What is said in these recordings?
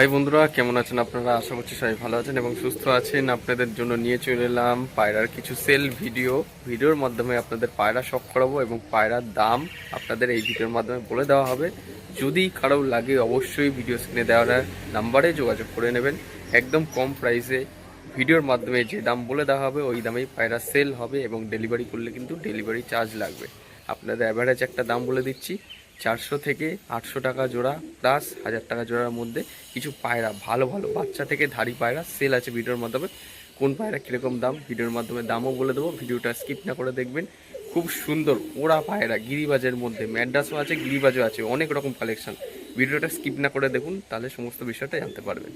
High বন্ধুরা, কেমন আছেন আপনারা? আশা করছি সবাই ভালো আছেন এবং সুস্থ আছেন। আপনাদের জন্য নিয়ে চলে এলাম পায়রার কিছু সেল ভিডিও। ভিডিওর মাধ্যমে আপনাদের পায়রা শখ করাবো এবং পায়রার দাম আপনাদের এই ভিডিওর মাধ্যমে বলে দেওয়া হবে। যদি কারও লাগে অবশ্যই ভিডিও স্ক্রিনে দেওয়ার নাম্বারে যোগাযোগ করে নেবেন। একদম কম প্রাইসে ভিডিওর মাধ্যমে যে দাম বলে দেওয়া হবে, ওই দামেই পায়রা সেল হবে এবং ডেলিভারি করলে কিন্তু ডেলিভারি চার্জ লাগবে। আপনাদের অ্যাভারেজ একটা দাম বলে দিচ্ছি। চারশো থেকে আটশো টাকা জোড়া প্লাস হাজার টাকা জোড়ার মধ্যে কিছু পায়রা, ভালো ভালো, বাচ্চা থেকে ধারি পায়রা সেল আছে ভিডিওর মাধ্যমে। কোন পায়রা কীরকম দাম? ভিডিওর মাধ্যমে দামও বলে দেবো, ভিডিওটা স্কিপ না করে দেখবেন। খুব সুন্দর ওরা পায়রা, গিরিবাজের মধ্যে, ম্যাড্রাসও আছে, গিরিবাজও আছে, অনেক রকম কালেকশান ভিডিওটা স্কিপ না করে দেখুন, তাহলে সমস্ত বিষয়টা জানতে পারবেন।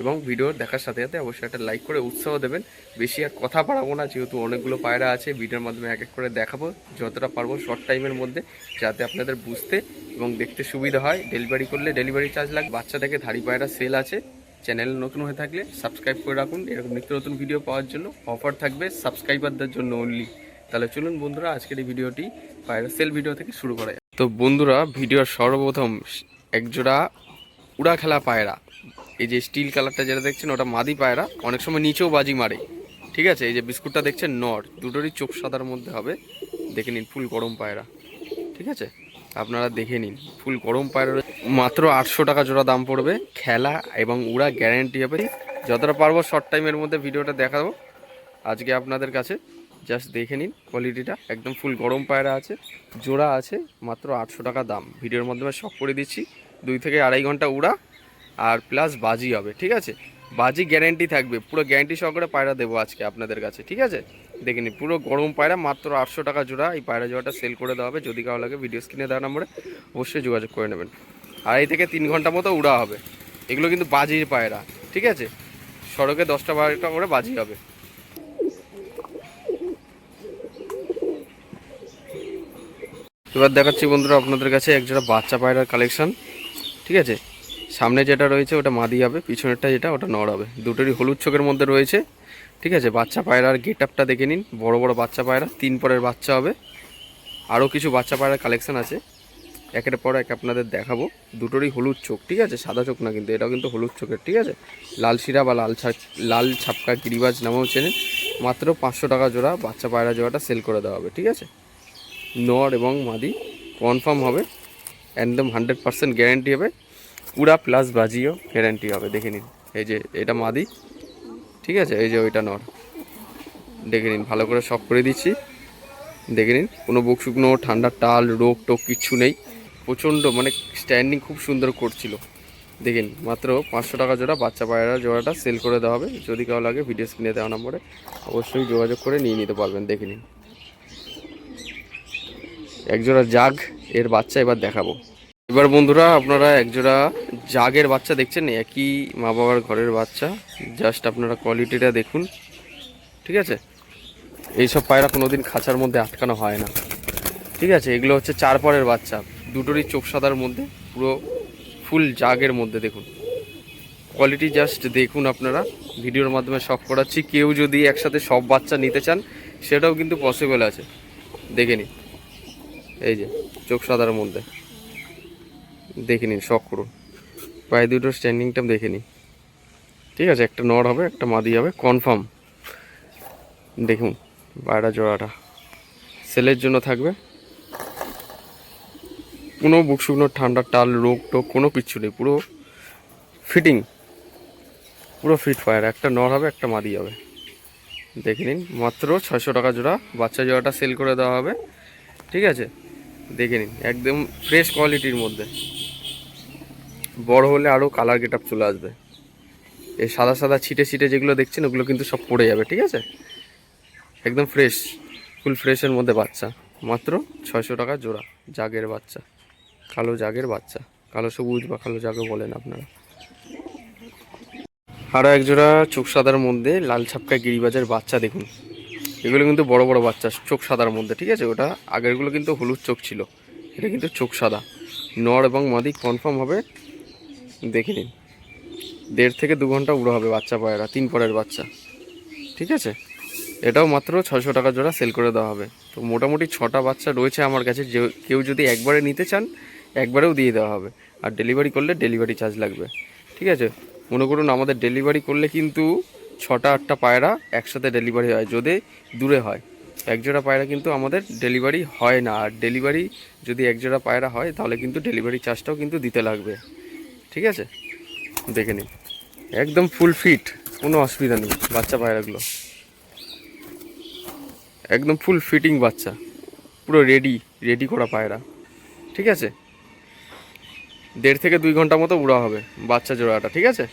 এবং ভিডিও দেখার সাথে সাথে অবশ্যই একটা লাইক করে উৎসাহ দেবেন। বেশি আর কথা বাড়াবো না, যেহেতু অনেকগুলো পায়রা আছে ভিডিওর মাধ্যমে এক এক করে দেখাবো, যতটা পারব শর্ট টাইমের মধ্যে, যাতে আপনাদের বুঝতে এবং দেখতে সুবিধা হয়। ডেলিভারি করলে ডেলিভারি চার্জ লাগবে। বাচ্চা থেকে ধাড়ি পায়রা সেল আছে। চ্যানেল নতুন হয়ে থাকলে সাবস্ক্রাইব করে রাখুন। এরকম নিত্য নতুন ভিডিও পাওয়ার জন্য অফার থাকবে সাবস্ক্রাইবারদের জন্য অনলি তাহলে চলুন বন্ধুরা, আজকের এই ভিডিওটি পায়রা সেল ভিডিও থেকে শুরু করা যাক। তো বন্ধুরা ভিডিওর সর্বপ্রথম একজোড়া উড়া খেলা পায়রা। এই যে স্টিল কালারটা যেটা দেখছেন, ওটা মাদি পায়রা, অনেক সময় নিচেও বাজি মারে। ঠিক আছে? এই যে বিস্কুটটা দেখছেন, নর। দুটোরই চোখ সাদার মধ্যে হবে। দেখে নিন, ফুল গরম পায়রা। ঠিক আছে? আপনারা দেখে নিন, ফুল গরম পায়রা মাত্র আটশো টাকা জোড়া দাম পড়বে। খেলা এবং উড়া গ্যারেন্টি হবে। যতটা পারব শর্ট টাইমের মধ্যে ভিডিওটা দেখাবো। আজকে আপনাদের কাছে জাস্ট দেখে নিন কোয়ালিটিটা একদম ফুল গরম পায়রা আছে, জোড়া আছে, মাত্র আটশো টাকা দাম। ভিডিওর মাধ্যমে শখ করে দিচ্ছি। দুই থেকে আড়াই ঘণ্টা উড়া। আর প্লাস বাজি হবে, ঠিক আছে? বাজি গ্যারেন্টি থাকবে, পুরো গ্যারেন্টি সহকারে পায়রা দেবো আজকে আপনাদের কাছে, ঠিক আছে? দেখে নিন, পুরো গরম পায়রা, মাত্র আটশো টাকা জোড়া, এই পায়রা জোড়াটা সেল করে দেওয়া হবে, যদি কারও লাগে ভিডিও স্ক্রিনে দেওয়া নম্বরে অবশ্যই যোগাযোগ করে নেবেন। আড়াই থেকে তিন ঘণ্টা মতো উড়া হবে, এগুলো কিন্তু বাজির পায়রা, ঠিক আছে? সড়কে দশটা বারোটা করে বাজি হবে। এবার দেখাচ্ছি বন্ধুরা আপনাদের কাছে একজোড়া বাচ্চা পায়রার কালেকশন ঠিক আছে? সামনে যেটা রয়েছে ওটা মাদি হবে, পিছনেরটা যেটা ওটা নড় হবে। দুটোরই হলুদ চোখের মধ্যে রয়েছে, ঠিক আছে? বাচ্চা পায়রার গেট আপটা দেখে নিন। বড় বড় বাচ্চা পায়রা, তিন পরের বাচ্চা হবে। আরও কিছু বাচ্চা পায়রার কালেকশন আছে। একের পর এক আপনাদের দেখাবো। দুটোরই হলুদ চোখ, ঠিক আছে? সাদা চোখ না কিন্তু, এটাও কিন্তু হলুদ চোখের, ঠিক আছে? লাল শিরা বা লাল লাল ছাপকা গিরিবাজ নামেও চেনেন। মাত্র পাঁচশো টাকা জোড়া বাচ্চা পায়রা জোড়াটা সেল করে দেওয়া হবে, ঠিক আছে? নর এবং মাদি কনফার্ম হবে। একদম হান্ড্রেড পার্সেন্ট গ্যারেন্টি হবে। পুরা প্লাস বাজিও গ্যারেন্টি হবে, দেখে নিন। এই যে, এটা মাদি, ঠিক আছে? এই যে ওইটা নর। দেখে নিন, ভালো করে শখ করে দিচ্ছি। দেখে নিন, কোনো বুক শুকনো ঠান্ডার টাল, রোগ টোক কিচ্ছু নেই। প্রচণ্ড মানে স্ট্যান্ডিং খুব সুন্দর করছিল। দেখে নিন, মাত্র পাঁচশো টাকা জোড়া, বাচ্চা পায়রা জোড়াটা সেল করে দেওয়া হবে। যদি কারও লাগে ভিডিও স্ক্রিনে দেওয়া নম্বরে অবশ্যই যোগাযোগ করে নিয়ে নিতে পারবেন, দেখে নিন। একজোড়া জাগ, এর বাচ্চা এবার দেখাবো। এবার বন্ধুরা আপনারা একজোড়া জাগের বাচ্চা দেখছেন? একই মা বাবার ঘরের বাচ্চা। জাস্ট আপনারা কোয়ালিটিটা দেখুন। ঠিক আছে? এইসব পায়রা কোনোদিন খাঁচার মধ্যে আটকানো হয় না। ঠিক আছে? এগুলো হচ্ছে চার পরের বাচ্চা। দুটোরই চোখ সাদার মধ্যে, পুরো ফুল জাগের মধ্যে দেখুন। কোয়ালিটি জাস্ট দেখুন আপনারা। ভিডিওর মাধ্যমে সব করাচ্ছি। কেউ যদি একসাথে সব বাচ্চা নিতে চান, সেটাও কিন্তু পসিবল আছে। দেখে নিন। এই যে, চোখ সাদার মধ্যে। দেখে নিন শখ করুন। পায়ে দুটোর স্ট্যান্ডিংটা দেখে নিন। ঠিক আছে, একটা নড় হবে, একটা মাদি হবে কনফার্ম দেখুন, পায়রা জোড়াটা। সেলের জন্য থাকবে। কোনো বুক শুকনো, ঠান্ডা, টাল, রোগ টোক কোনো কিচ্ছু নেই, পুরো ফিটিং পুরো ফিট ফায়ার একটা নড় হবে, একটা মাদি হবে। দেখে নিন, মাত্র ছয়শো টাকা জোড়া, বাচ্চা জোড়াটা সেল করে দেওয়া হবে। ঠিক আছে? দেখে নিন, একদম ফ্রেশ কোয়ালিটির মধ্যে। বড় হলে আরও কালার গেট চলে আসবে। এই সাদা সাদা ছিটে ছিটে যেগুলো দেখছেন, ওগুলো কিন্তু সব পড়ে যাবে, ঠিক আছে? একদম ফ্রেশ ফুল ফ্রেশের মধ্যে বাচ্চা। মাত্র ছয়শো টাকা জোড়া, জাগের বাচ্চা। কালো জাগের বাচ্চা। কালো সবুজ বা কালো জাগও বলেন আপনারা। আরও এক জোড়া চোখ সাদার মধ্যে লাল ছাপকা গিরিবাজের বাচ্চা দেখুন। এগুলো কিন্তু বড় বড় বাচ্চা, চোখ সাদার মধ্যে, ঠিক আছে? ওটা আগেরগুলো কিন্তু হলুদ চোখ ছিল। এটা কিন্তু চোখ সাদা। নর এবং মাদি কনফার্ম হবে দেখে নিন। দেড় থেকে দু ঘণ্টা উড়ো হবে বাচ্চা পায়রা, তিন পরের বাচ্চা। ঠিক আছে? এটাও মাত্র ছশো টাকা জোড়া সেল করে দেওয়া হবে। তো মোটামুটি ছটা বাচ্চা রয়েছে আমার কাছে, যে কেউ যদি একবারে নিতে চান, একবারেও দিয়ে দেওয়া হবে। আর ডেলিভারি করলে ডেলিভারি চার্জ লাগবে। ঠিক আছে? মনে করুন আমাদের ডেলিভারি করলে কিন্তু ছটা, আটটা পায়রা একসাথে ডেলিভারি হয়, যদি দূরে হয়। একজোড়া পায়রা কিন্তু আমাদের ডেলিভারি হয় না। আর ডেলিভারি যদি একজোড়া পায়রা হয়, তাহলে কিন্তু ডেলিভারি চার্জটাও কিন্তু দিতে লাগবে। ঠিক আছে? দেখে নিন। একদম ফুল ফিট কোনো অসুবিধা নেই বাচ্চা পায়রাগুলো। একদম ফুল ফিটিং বাচ্চা, পুরো রেডি রেডি করা পায়রা। ঠিক আছে? দেড় থেকে দুই ঘণ্টা মতো উড়া হবে বাচ্চা জোড়াটা, ঠিক আছে?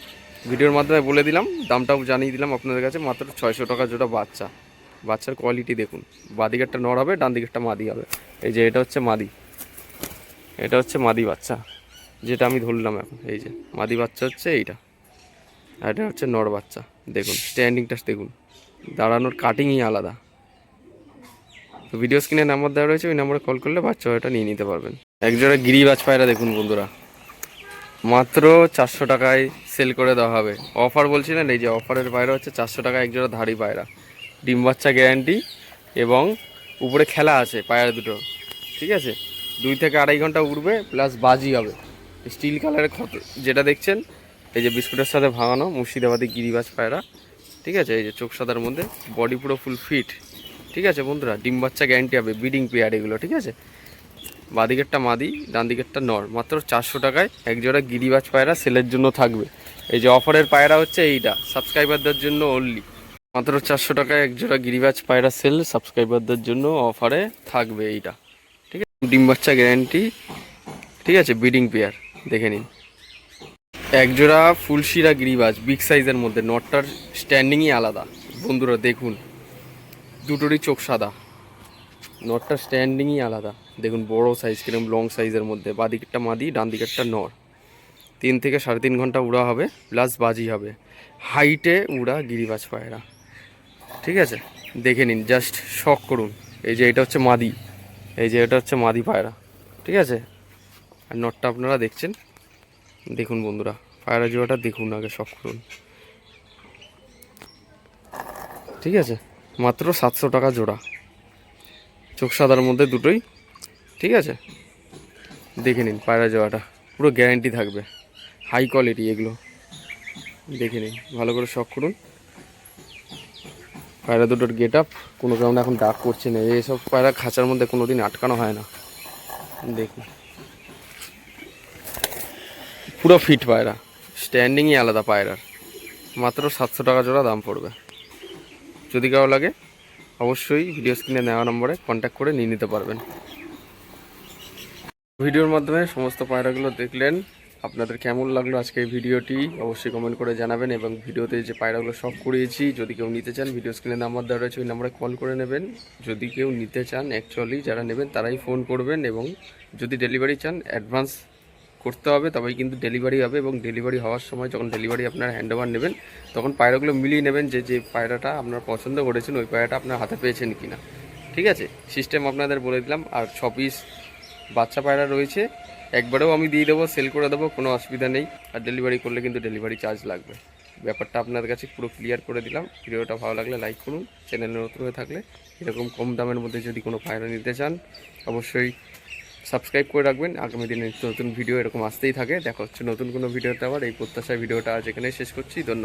ভিডিওর মাধ্যমে বলে দিলাম, দামটাও জানিয়ে দিলাম আপনাদের কাছে, মাত্র ছয়শো টাকা জোড়া বাচ্চা। বাচ্চার কোয়ালিটি দেখুন। বাদিকেরটা নড় হবে ডান দিকেরটা মাদি হবে। এই যে এটা হচ্ছে মাদি। এটা হচ্ছে মাদি বাচ্চা। যেটা আমি ধরলাম এখন, এই যে মাদি বাচ্চা হচ্ছে এইটা। আর এটা হচ্ছে নর বাচ্চা, দেখুন স্ট্যান্ডিংটা দেখুন। দাঁড়ানোর কাটিংই আলাদা। তো ভিডিও স্ক্রিনে নাম্বার দেওয়া রয়েছে, ওই নাম্বারে কল করলে বাচ্চা ওটা নিয়ে নিতে পারবেন। একজোড়া গিরিবাজ পায়রা দেখুন, বন্ধুরা। মাত্র চারশো টাকায় সেল করে দেওয়া হবে। অফার বলছিলেন, এই যে অফারের পায়রা হচ্ছে চারশো টাকা একজোড়া ধাড়ি পায়রা। ডিম বাচ্চা গ্যারান্টি এবং উপরে খেলা আছে, পায়রা দুটো। ঠিক আছে? দুই থেকে আড়াই ঘণ্টা উঠবে প্লাস বাজি হবে। স্টিল কালারের ক্ষত, যেটা দেখছেন, এই যে বিস্কুটের সাথে ভাঙানো মুর্শিদাবাদি গিরিবাজ পায়রা, ঠিক আছে? এই যে চোখ সাদার মধ্যে বডি পুরো ফুল ফিট ঠিক আছে বন্ধুরা? ডিম বাচ্চা গ্যারান্টি হবে বিডিং পেয়ার এগুলো, ঠিক আছে? বাদিকেরটা মাদি ডান দিকেরটা নর, মাত্র চারশো টাকায় এক জোড়া গিরিবাজ পায়রা সেলের জন্য থাকবে। এই যে অফারের পায়রা হচ্ছে এইটা সাবস্ক্রাইবারদের জন্য অনলি মাত্র চারশো টাকায় এক জোড়া গিরিবাজ পায়রা সেল সাবস্ক্রাইবারদের জন্য অফারে থাকবে এইটা, ঠিক আছে? ডিম বাচ্চা গ্যারান্টি ঠিক আছে? বিডিং পেয়ার দেখে নিন। এক জোড়া ফুলশিরা গিরিবাজ বিগ সাইজের মধ্যে নটটার স্ট্যান্ডিংই আলাদা। বন্ধুরা, দেখুন, দুটোরই চোখ সাদা। নটটার স্ট্যান্ডিংই আলাদা। দেখুন, বড় সাইজ কীরকম লং সাইজের মধ্যে। বাঁ দিকেরটা মাদি ডান দিকেরটা নর। তিন থেকে সাড়ে তিন ঘণ্টা উড়া হবে প্লাস বাজি হবে। হাইটে উড়া গিরিবাজ পায়রা। ঠিক আছে? দেখে নিন জাস্ট শখ করুন। এই যে, এটা হচ্ছে মাদি। এই যে, এটা হচ্ছে মাদি পায়রা। ঠিক আছে? আর নটটা আপনারা দেখছেন? দেখুন বন্ধুরা, পায়রা জোড়াটা দেখুন আগে শখ করুন ঠিক আছে? মাত্র সাতশো টাকা জোড়া। চোখ সাদার মধ্যে দুটোই। ঠিক আছে? দেখে নিন পায়রা জোড়াটা। পুরো গ্যারান্টি থাকবে। হাই কোয়ালিটি এগুলো। দেখে নিন, ভালো করে শখ করুন পায়রা দুটোর গেট আপ কোনো কারণে এখন ডাক করছে না। এইসব পায়রা খাঁচার মধ্যে কোনো দিন আটকানো হয় না। দেখুন। পুরো ফিট পায়রা। স্ট্যান্ডিংই আলাদা পায়রার। মাত্র সাতশো টাকা জোড়া দাম পড়বে। যদি কারও লাগে, অবশ্যই ভিডিও স্ক্রিনে নেওয়া নম্বরে কন্ট্যাক্ট করে নিয়ে নিতে পারবেন। ভিডিওর মাধ্যমে সমস্ত পায়রাগুলো দেখলেন। আপনাদের কেমন লাগল আজকে এই ভিডিওটি? অবশ্যই কমেন্ট করে জানাবেন এবং ভিডিওতে যে পায়রাগুলো সব করিয়েছি যদি কেউ নিতে চান ভিডিও স্ক্রিনে নাম্বার দেওয়া রয়েছে, ওই নাম্বারে কল করে নেবেন। যদি কেউ নিতে চান অ্যাকচুয়ালি যারা নেবেন, তারাই ফোন করবেন এবং যদি ডেলিভারি চান অ্যাডভান্স করতে হবে, তবেই কিন্তু ডেলিভারি হবে এবং ডেলিভারি হওয়ার সময় যখন ডেলিভারি আপনার হ্যান্ড ওভার নেবেন, তখন পায়রাগুলো মিলিয়ে নেবেন যে যে পায়রাটা আপনার পছন্দ করেছেন, ওই পায়রাটা আপনার হাতে পেয়েছেন কি না ঠিক আছে? সিস্টেম আপনাদের বলে দিলাম, আর ছ পিস বাচ্চা পায়রা রয়েছে, একবারেও আমি দিয়ে দেবো সেল করে দেবো, কোনো অসুবিধা নেই, আর ডেলিভারি করলে কিন্তু ডেলিভারি চার্জ লাগবে। ব্যাপারটা আপনাদের কাছে পুরো ক্লিয়ার করে দিলাম, ভিডিওটা ভালো লাগলে লাইক করুন চ্যানেলে নতুন হয়ে থাকলে এরকম কম দামের মধ্যে যদি কোনো পায়রা নিতে চান, অবশ্যই সাবস্ক্রাইব করে রাখবেন। আগামী দিনে নতুন ভিডিও এরকম আসতেই থাকে। দেখা হচ্ছে নতুন কোনো ভিডিওতে আবার। এই প্রত্যাশায় ভিডিওটা আজ এখানে শেষ করছি। ধন্যবাদ।